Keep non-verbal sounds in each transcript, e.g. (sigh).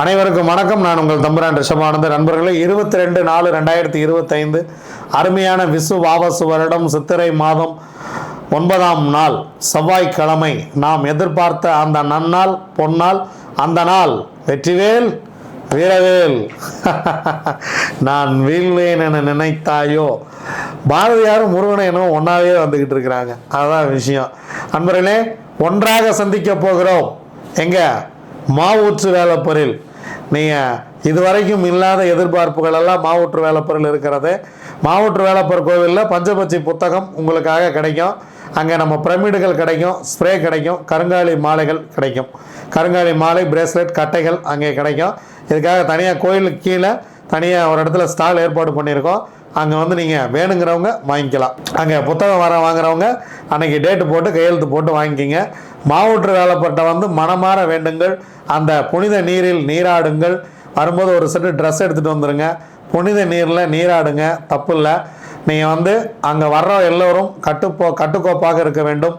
அனைவருக்கும் வணக்கம். நான் உங்கள் தம்புரான் ரிஷபானந்த. நண்பர்களே இருபத்தி ரெண்டு நாலு ரெண்டாயிரத்தி இருபத்தைந்து அருமையான விசு வாபசு வருடம் சித்திரை மாதம் ஒன்பதாம் நாள் செவ்வாய்க்கிழமை நாம் எதிர்பார்த்த அந்த நன்னாள் பொன்னாள் அந்த நாள் வெற்றிவேல் வீரவேல். (laughs) நான் வீழ்வேன் என நினைத்தாயோ? பாரதியாரும் முருகனையனும் ஒன்றாவே வந்துக்கிட்டு இருக்கிறாங்க. அதுதான் விஷயம். அன்பர்களே ஒன்றாக சந்திக்க போகிறோம். எங்கே? மாவூற்று வேலப்பரில். நீங்கள் இதுவரைக்கும் இல்லாத எதிர்பார்ப்புகள் எல்லாம் மாவூற்று வேலப்பரில் இருக்கிறது. மாவூற்று வேலப்பர் கோவிலில் பஞ்சபட்சி புத்தகம் உங்களுக்காக கிடைக்கும். அங்கே நம்ம பிரமிடுகள் கிடைக்கும் ஸ்ப்ரே கிடைக்கும் கருங்காலி மாலைகள் கிடைக்கும். கருங்காலி மாலை பிரேஸ்லெட் கட்டைகள் அங்கே கிடைக்கும். இதுக்காக தனியாக கோயிலுக்கு கீழே தனியாக ஒரு இடத்துல ஸ்டால் ஏற்பாடு பண்ணியிருக்கோம். அங்கே வந்து நீங்கள் வேணுங்கிறவங்க வாங்கிக்கலாம். அங்கே புத்தகம் வர வாங்குறவங்க அன்றைக்கி டேட்டு போட்டு கையெழுத்து போட்டு வாங்கிக்கிங்க. மாவுற்று வேலைப்பட்ட வந்து மனமாற வேண்டுங்கள். அந்த புனித நீரில் நீராடுங்கள். வரும்போது ஒரு செட்டு ட்ரெஸ் எடுத்துகிட்டு வந்துடுங்க புனித நீரில் நீராடுங்க. தப்பு இல்லை. நீங்கள் வந்து அங்கே வர்ற எல்லோரும் கட்டுப்போ கட்டுக்கோப்பாக இருக்க வேண்டும்.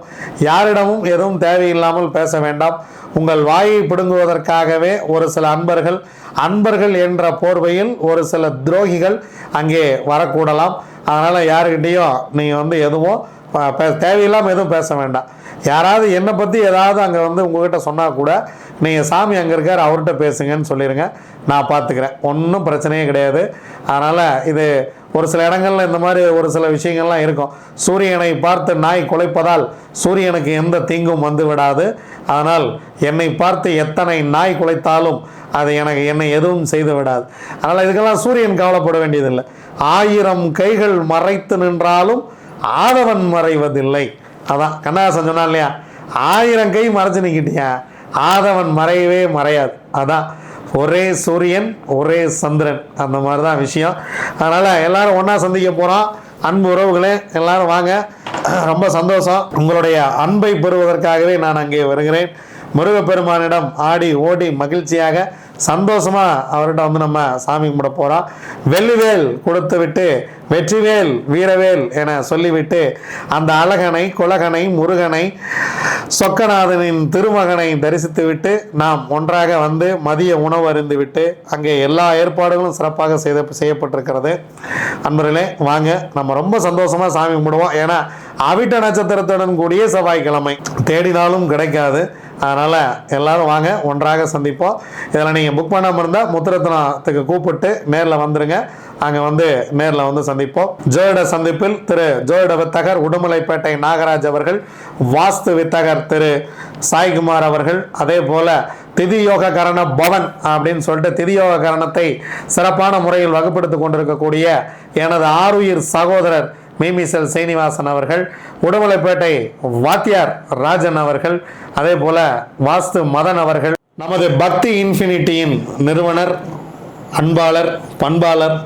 யாரிடமும் எதுவும் தேவையில்லாமல் பேச வேண்டாம். உங்கள் வாயை பிடுங்குவதற்காகவே ஒரு சில அன்பர்கள் அன்பர்கள் என்ற போர்வையில் ஒரு சில துரோகிகள் அங்கே வரக்கூடலாம். அதனால் யாருக்கிட்டேயும் நீங்கள் வந்து எதுவும் தேவையில்லாமல் எதுவும் பேச வேண்டாம். யாராவது என்னை பற்றி ஏதாவது அங்கே வந்து உங்ககிட்ட சொன்னால் கூட நீங்கள் சாமி அங்கே இருக்கார் அவர்கிட்ட பேசுங்கன்னு சொல்லிடுங்க நான் பார்த்துக்கிறேன் ஒன்றும் பிரச்சனையே கிடையாது. அதனால் இது ஒரு சில இடங்கள்ல இந்த மாதிரி ஒரு சில விஷயங்கள்லாம் இருக்கும். சூரியனை பார்த்து நாய் குலைப்பதால் சூரியனுக்கு எந்த தீங்கும் வந்து விடாது. அதனால் என்னை பார்த்து எத்தனை நாய் குலைத்தாலும் அது எனக்கு என்னை எதுவும் செய்து விடாது. அதனால் இதுக்கெல்லாம் சூரியன் கவலைப்பட வேண்டியதில்லை. ஆயிரம் கைகள் மறைத்து நின்றாலும் ஆதவன் மறைவதில்லை. அதான் கண்ணதாசன் சொன்னான் இல்லையா ஆயிரம் கை மறைச்சு நிற்கிட்டியா ஆதவன் மறையவே மறையாது. அதான் ஒரே சூரியன் ஒரே சந்திரன். அந்த மாதிரி தான் விஷயம். அதனால் எல்லாரும் ஒன்றா சந்திக்க போகிறோம் அன்பு உறவுகளே எல்லாரும் வாங்க. ரொம்ப சந்தோஷம். உங்களுடைய அன்பை பெறுவதற்காகவே நான் அங்கே வருகிறேன். முருகப்பெருமானிடம் ஆடி ஓடி மகிழ்ச்சியாக சந்தோஷமாக அவர்கிட்ட வந்து நம்ம சாமி கும்பிட போகிறோம் வெள்ளிவேல் கொடுத்து விட்டு வெற்றிவேல் வீரவேல் என சொல்லிவிட்டு அந்த அழகனை குலகனை முருகனை சொக்கநாதனின் திருமகனை தரிசித்துவிட்டு நாம் ஒன்றாக வந்து மதிய உணவு அருந்து விட்டு அங்கே எல்லா ஏற்பாடுகளும் சிறப்பாக செய்த செய்யப்பட்டிருக்கிறது. அன்பர்களே வாங்க நம்ம ரொம்ப சந்தோஷமாக சாமி கும்பிடுவோம். ஏன்னா அவிட்ட நட்சத்திரத்துடன் கூடிய செவ்வாய்க்கிழமை. தேடினாலும் கிடைக்காது. அதனால் எல்லோரும் வாங்க ஒன்றாக சந்திப்போம். இதில் நீங்கள் புக் பண்ணாமல் இருந்தால் முத்துரத்னத்துக்கு கூப்பிட்டு நேரில் வந்துடுங்க அங்கே வந்து நேரில் வந்து சந்திப்போம். ஜோயிட சந்திப்பில் திரு ஜோயிட வித்தகர் உடுமலைப்பேட்டை நாகராஜ் அவர்கள் வாஸ்து வித்தகர் திரு சாய்குமார் அவர்கள் அதே போல் திதி யோக கரண பவன் அப்படின்னு சொல்லிட்டு திதி யோக கரணத்தை சிறப்பான முறையில் வகுப்படுத்தி கொண்டிருக்கக்கூடிய எனது ஆருயிர் சகோதரர் மீமிசல் சீனிவாசன் அவர்கள் உடுமலைப்பேட்டை வாத்தியார் ராஜன் அவர்கள் அதே போல வாஸ்து மதன் அவர்கள் நமது பக்தி இன்ஃபினிட்டியின் நிறுவனர் அன்பாளர் பண்பாளர்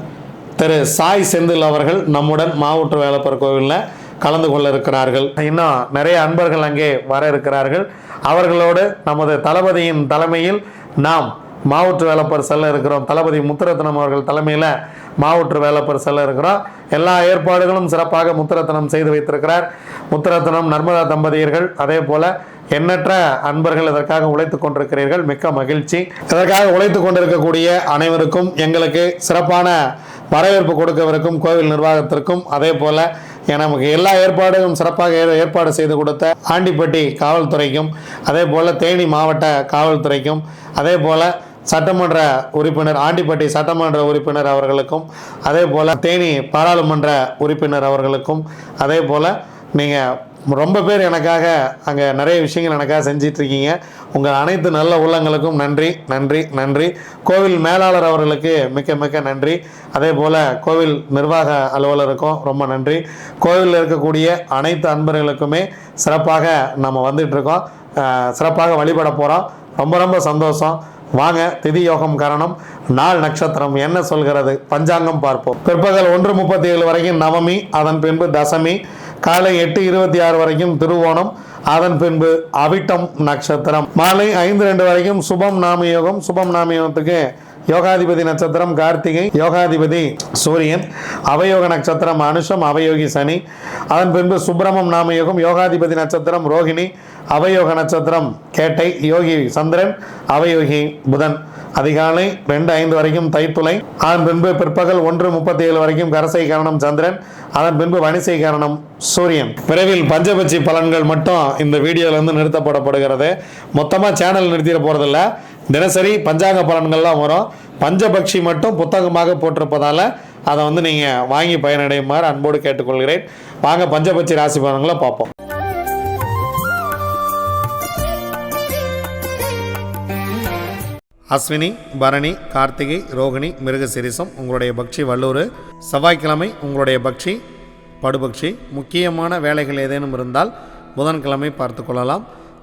திரு சாய் செந்தில் அவர்கள் நம்முடன் மாவட்ட வேலப்பர் கோவிலில் கலந்து கொள்ள இருக்கிறார்கள். இன்னும் நிறைய அன்பர்கள் அங்கே வர இருக்கிறார்கள். அவர்களோடு நமது தளபதியின் தலைமையில் நாம் மாவட்ட வேலப்பர் செல்ல இருக்கிறோம். தளபதி முத்துரத்னம் அவர்கள் தலைமையில் மாவட்ட வேலப்பர் செல்ல இருக்கிறோம். எல்லா ஏற்பாடுகளும் சிறப்பாக முத்துரத்னம் செய்து வைத்திருக்கிறார். முத்துரத்னம் நர்மதா தம்பதியர்கள் அதே போல எண்ணற்ற அன்பர்கள் இதற்காக உழைத்துக் கொண்டிருக்கிறீர்கள். மிக்க மகிழ்ச்சி. இதற்காக உழைத்துக் கொண்டிருக்கக்கூடிய அனைவருக்கும் எங்களுக்கு சிறப்பான வரவேற்பு கொடுக்கவிருக்கும் கோவில் நிர்வாகத்திற்கும் அதே போல நமக்கு எல்லா ஏற்பாடுகளும் சிறப்பாக ஏற்பாடு செய்து கொடுத்த ஆண்டிப்பட்டி காவல்துறைக்கும் அதே போல தேனி மாவட்ட காவல்துறைக்கும் அதே போல சட்டமன்ற உறுப்பினர் ஆண்டிப்பட்டி சட்டமன்ற உறுப்பினர் அவர்களுக்கும் அதே போல் தேனி பாராளுமன்ற உறுப்பினர் அவர்களுக்கும் அதே போல் நீங்கள் ரொம்ப பேர் எனக்காக அங்கே நிறைய விஷயங்கள் எனக்காக செஞ்சிட்ருக்கீங்க. உங்கள் அனைத்து நல்ல உள்ளங்களுக்கும் நன்றி நன்றி நன்றி. கோவில் மேலாளர் அவர்களுக்கு மிக்க மிக்க நன்றி. அதே போல் கோவில் நிர்வாக அலுவலருக்கும் ரொம்ப நன்றி. கோவிலில் இருக்கக்கூடிய அனைத்து அன்பர்களுக்குமே சிறப்பாக நம்ம வந்துட்டு இருக்கோம் சிறப்பாக வழிபட போகிறோம் ரொம்ப ரொம்ப சந்தோஷம். வாங்க திதி யோகம் காரணம். நாள் நட்சத்திரம் என்ன சொல்கிறது? பஞ்சாங்கம் பார்ப்போம். பிற்பகல் ஒன்று முப்பத்தி ஏழு வரைக்கும் நவமி அதன் பின்பு தசமி காலை எட்டு இருபத்தி ஆறு வரைக்கும் திருவோணம் அதன் பின்பு அவிட்டம் நட்சத்திரம். மாலை ஐந்து ரெண்டு வரைக்கும் சுபம் நாம யோகம் சுபம் நாம யோகத்துக்கு யோகாதிபதி நட்சத்திரம் கார்த்திகை யோகாதிபதி சூரியன் அவயோக நட்சத்திரம் அனுஷம் அவயோகி சனி அதன் பின்பு சுப்பிரமம் நாமயோகம் யோகாதிபதி நட்சத்திரம் ரோகிணி அவயோக நட்சத்திரம் கேட்டை யோகி சந்திரன் அவயோகி புதன். அதிகாலை ரெண்டு ஐந்து வரைக்கும் தைத்துளை அதன் பின்பு பிற்பகல் ஒன்று முப்பத்தி ஏழு வரைக்கும் கரசை காரணம் சந்திரன் அதன் பின்பு வணிசை காரணம் சூரியன். விரைவில் பஞ்சபட்சி பலன்கள் மட்டும் இந்த வீடியோலருந்து நிறுத்தப்படப்படுகிறது. மொத்தமாக சேனல் நிறுத்திட போகிறதில்ல தினசரி பஞ்சாங்க பலன்கள்லாம் வரும். பஞ்சபக்ஷி மட்டும் புத்தகமாக போட்டிருப்பதால் அதை வந்து நீங்கள் வாங்கி பயனடையுமாறு அன்போடு கேட்டுக்கொள்கிறேன். வாங்க பஞ்சபட்சி ராசி பலன்களை பார்ப்போம். அஸ்வினி பரணி கார்த்திகை ரோகிணி மிருகசிரிசம் உங்களுடைய பக்ஷி வல்லூர் செவ்வாய்க்கிழமை உங்களுடைய பக்ஷி படுபக்ஷி முக்கியமான வேலைகள் ஏதேனும் இருந்தால் புதன்கிழமை பார்த்து கொள்ளலாம்.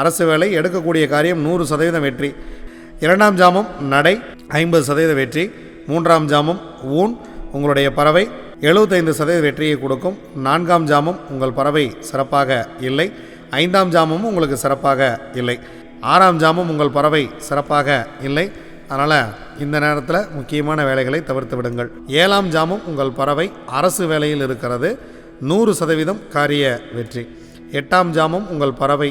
அரசு வேலை எடுக்கக்கூடிய காரியம் நூறு சதவீதம் வெற்றி. இரண்டாம் ஜாமம் நடை ஐம்பது சதவீத வெற்றி. மூன்றாம் ஜாமம் ஊன் உங்களுடைய பறவை எழுபத்தைந்து சதவீத வெற்றியை கொடுக்கும். நான்காம் ஜாமம் உங்கள் பறவை சிறப்பாக இல்லை. ஐந்தாம் ஜாமமும் உங்களுக்கு சிறப்பாக இல்லை. ஆறாம் ஜாமம் உங்கள் பறவை சிறப்பாக இல்லை. அதனால் இந்த நேரத்தில் முக்கியமான வேலைகளை தவிர்த்து விடுங்கள். ஏழாம் ஜாமம் உங்கள் பறவை அரசு வேலையில் இருக்கிறது. நூறு சதவீதம் காரிய வெற்றி. எட்டாம் ஜாமம் உங்கள் பறவை